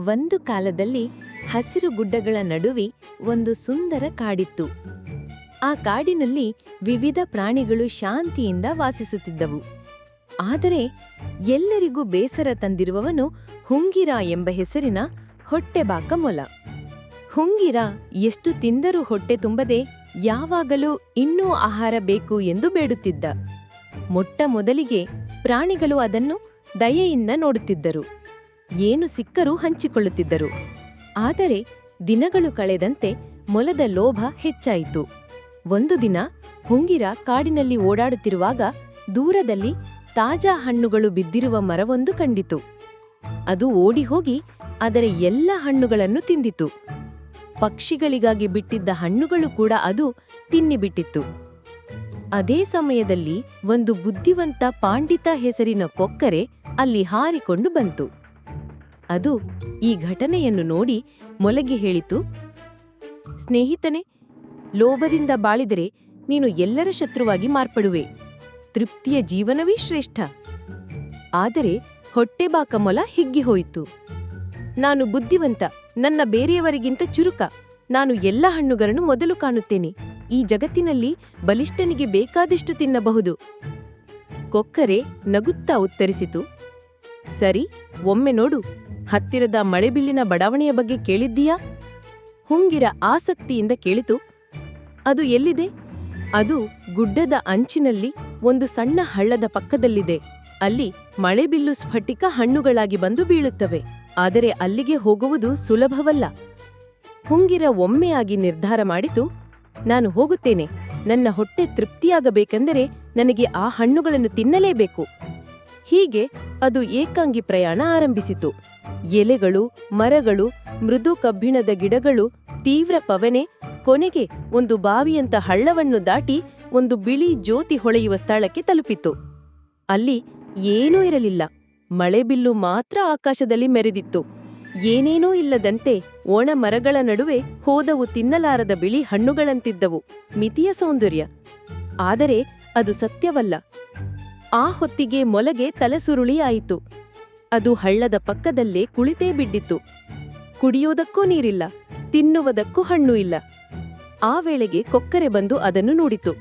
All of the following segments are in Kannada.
ಒಂದು ಕಾಲದಲ್ಲಿ ಹಸಿರು ಗುಡ್ಡಗಳ ನಡುವೆ ಒಂದು ಸುಂದರ ಕಾಡಿತ್ತು. ಆ ಕಾಡಿನಲ್ಲಿ ವಿವಿಧ ಪ್ರಾಣಿಗಳು ಶಾಂತಿಯಿಂದ ವಾಸಿಸುತ್ತಿದ್ದವು. ಆದರೆ ಎಲ್ಲರಿಗೂ ಬೇಸರ ತಂದಿರುವವನು ಹುಂಗಿರ ಎಂಬ ಹೆಸರಿನ ಹೊಟ್ಟೆಬಾಕ ಮೊಲ ಹುಂಗಿರ ಎಷ್ಟು ತಿಂದರೂ ಹೊಟ್ಟೆ ತುಂಬದೆ ಯಾವಾಗಲೂ ಇನ್ನೂ ಆಹಾರ ಬೇಕು ಎಂದು ಬೇಡುತ್ತಿದ್ದ. ಮೊಟ್ಟ ಮೊದಲಿಗೆ ಪ್ರಾಣಿಗಳು ಅದನ್ನು ದಯೆಯಿಂದ ನೋಡುತ್ತಿದ್ದರು. ಏನು ಸಿಕ್ಕರೂ ಹಂಚಿಕೊಳ್ಳುತ್ತಿದ್ದರು. ಆದರೆ ದಿನಗಳು ಕಳೆದಂತೆ ಮೊಲದ ಲೋಭ ಹೆಚ್ಚಾಯಿತು. ಒಂದು ದಿನ ಹುಂಗಿರ ಕಾಡಿನಲ್ಲಿ ಓಡಾಡುತ್ತಿರುವಾಗ ದೂರದಲ್ಲಿ ತಾಜಾ ಹಣ್ಣುಗಳು ಬಿದ್ದಿರುವ ಮರವೊಂದು ಕಂಡಿತು. ಅದು ಓಡಿಹೋಗಿ ಅದರ ಎಲ್ಲ ಹಣ್ಣುಗಳನ್ನು ತಿಂದಿತು. ಪಕ್ಷಿಗಳಿಗಾಗಿ ಬಿಟ್ಟಿದ್ದ ಹಣ್ಣುಗಳು ಕೂಡ ಅದು ತಿನ್ನಿಬಿಟ್ಟಿತ್ತು. ಅದೇ ಸಮಯದಲ್ಲಿ ಒಂದು ಬುದ್ಧಿವಂತ ಪಾಂಡಿತ ಹೆಸರಿನ ಕೊಕ್ಕರೆ ಅಲ್ಲಿ ಹಾರಿಕೊಂಡು ಬಂತು. ಅದು ಈ ಘಟನೆಯನ್ನು ನೋಡಿ ಮೊಲಗಿ ಹೇಳಿತು, ಸ್ನೇಹಿತನೆ, ಲೋಭದಿಂದ ಬಾಳಿದರೆ ನೀನು ಎಲ್ಲರ ಶತ್ರುವಾಗಿ ಮಾರ್ಪಡುವೆ, ತೃಪ್ತಿಯ ಜೀವನವೇ ಶ್ರೇಷ್ಠ. ಆದರೆ ಹೊಟ್ಟೆಬಾಕ ಮೊಲ ಹಿಗ್ಗಿ ಹೋಯಿತು. ನಾನು ಬುದ್ಧಿವಂತ, ನನ್ನ ಬೇರೆಯವರಿಗಿಂತ ಚುರುಕ, ನಾನು ಎಲ್ಲ ಹಣ್ಣುಗಳನ್ನು ಮೊದಲು ಕಾಣುತ್ತೇನೆ, ಈ ಜಗತ್ತಿನಲ್ಲಿ ಬಲಿಷ್ಠನಿಗೆ ಬೇಕಾದಷ್ಟು ತಿನ್ನಬಹುದು. ಕೊಕ್ಕರೆ ನಗುತ್ತಾ ಉತ್ತರಿಸಿತು, ಸರಿ, ಒಮ್ಮೆ ನೋಡು ಹತ್ತಿರದ ಮಳೆಬಿಲ್ಲಿನ ಬಡಾವಣೆಯ ಬಗ್ಗೆ ಕೇಳಿದ್ದೀಯಾ? ಹುಂಗಿರ ಆಸಕ್ತಿಯಿಂದ ಕೇಳಿತು, ಅದು ಎಲ್ಲಿದೆ? ಅದು ಗುಡ್ಡದ ಅಂಚಿನಲ್ಲಿ ಒಂದು ಸಣ್ಣ ಹಳ್ಳದ ಪಕ್ಕದಲ್ಲಿದೆ. ಅಲ್ಲಿ ಮಳೆಬಿಲ್ಲು ಸ್ಫಟಿಕ ಹಣ್ಣುಗಳಾಗಿ ಬಂದು ಬೀಳುತ್ತವೆ. ಆದರೆ ಅಲ್ಲಿಗೆ ಹೋಗುವುದು ಸುಲಭವಲ್ಲ. ಹುಂಗಿರ ಒಮ್ಮೆಯಾಗಿ ನಿರ್ಧಾರ ಮಾಡಿತು, ನಾನು ಹೋಗುತ್ತೇನೆ. ನನ್ನ ಹೊಟ್ಟೆ ತೃಪ್ತಿಯಾಗಬೇಕೆಂದರೆ ನನಗೆ ಆ ಹಣ್ಣುಗಳನ್ನು ತಿನ್ನಲೇಬೇಕು. ಹೀಗೆ ಅದು ಏಕಾಂಗಿ ಪ್ರಯಾಣ ಆರಂಭಿಸಿತು. ಎಲೆಗಳು, ಮರಗಳು, ಮೃದು ಕಬ್ಬಿಣದ ಗಿಡಗಳು, ತೀವ್ರ ಪವನೆ, ಕೊನೆಗೆ ಒಂದು ಬಾವಿಯಂತ ಹಳ್ಳವನ್ನು ದಾಟಿ ಒಂದು ಬಿಳಿ ಜ್ಯೋತಿ ಹೊಳೆಯುವ ಸ್ಥಳಕ್ಕೆ ತಲುಪಿತು. ಅಲ್ಲಿ ಏನೂ ಇರಲಿಲ್ಲ. ಮಳೆಬಿಲ್ಲು ಮಾತ್ರ ಆಕಾಶದಲ್ಲಿ ಮೆರೆದಿತ್ತು. ಏನೇನೂ ಇಲ್ಲದಂತೆ ಒಣ ಮರಗಳ ನಡುವೆ ಹೋದವು ತಿನ್ನಲಾರದ ಬಿಳಿ ಹಣ್ಣುಗಳಂತಿದ್ದವು. ಮಿತಿಯ ಸೌಂದರ್ಯ. ಆದರೆ ಅದು ಸತ್ಯವಲ್ಲ. ಆ ಹೊತ್ತಿಗೆ ಮೊಲಗೆ ತಲೆಸುರುಳಿಯಾಯಿತು ಅದು ಹಳ್ಳದ ಪಕ್ಕದಲ್ಲೇ ಕುಳಿತೇ ಬಿದ್ದಿತ್ತು. ಕುಡಿಯುವುದಕ್ಕೂ ನೀರಿಲ್ಲ, ತಿನ್ನುವುದಕ್ಕೂ ಹಣ್ಣು ಇಲ್ಲ. ಆ ವೇಳೆಗೆ ಕೊಕ್ಕರೆ ಬಂದು ಅದನ್ನು ನೋಡಿತು.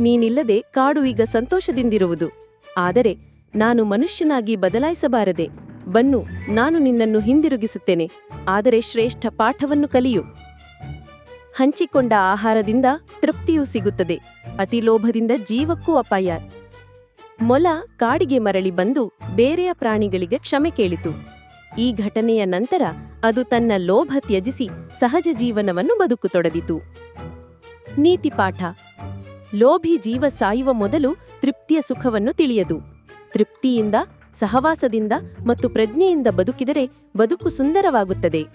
ನೀನಿಲ್ಲದೆ ಕಾಡು ಈಗ ಸಂತೋಷದಿಂದಿರುವುದು. ಆದರೆ ನಾನು ಮನುಷ್ಯನಾಗಿ ಬದಲಾಯಿಸಬಾರದೆ, ಬನ್ನು, ನಾನು ನಿನ್ನನ್ನು ಹಿಂದಿರುಗಿಸುತ್ತೇನೆ. ಆದರೆ ಶ್ರೇಷ್ಠ ಪಾಠವನ್ನು ಕಲಿಯು. ಹಂಚಿಕೊಂಡ ಆಹಾರದಿಂದ ತೃಪ್ತಿಯೂ ಸಿಗುತ್ತದೆ. ಅತಿಲೋಭದಿಂದ ಜೀವಕ್ಕೂ ಅಪಾಯ. ಮೊಲ ಕಾಡಿಗೆ ಮರಳಿ ಬಂದು ಬೇರೆಯ ಪ್ರಾಣಿಗಳಿಗೆ ಕ್ಷಮೆ ಕೇಳಿತು. ಈ ಘಟನೆಯ ನಂತರ ಅದು ತನ್ನ ಲೋಭ ತ್ಯಜಿಸಿ ಸಹಜ ಜೀವನವನ್ನು ಬದುಕುತೊಡಗಿತು. ನೀತಿಪಾಠ ಲೋಭಿ ಜೀವ ಸಾಯುವ ಮೊದಲು ತೃಪ್ತಿಯ ಸುಖವನ್ನು ತಿಳಿಯದು. ತೃಪ್ತಿಯಿಂದ, ಸಹವಾಸದಿಂದ ಮತ್ತು ಪ್ರಜ್ಞೆಯಿಂದ ಬದುಕಿದರೆ ಬದುಕು ಸುಂದರವಾಗುತ್ತದೆ.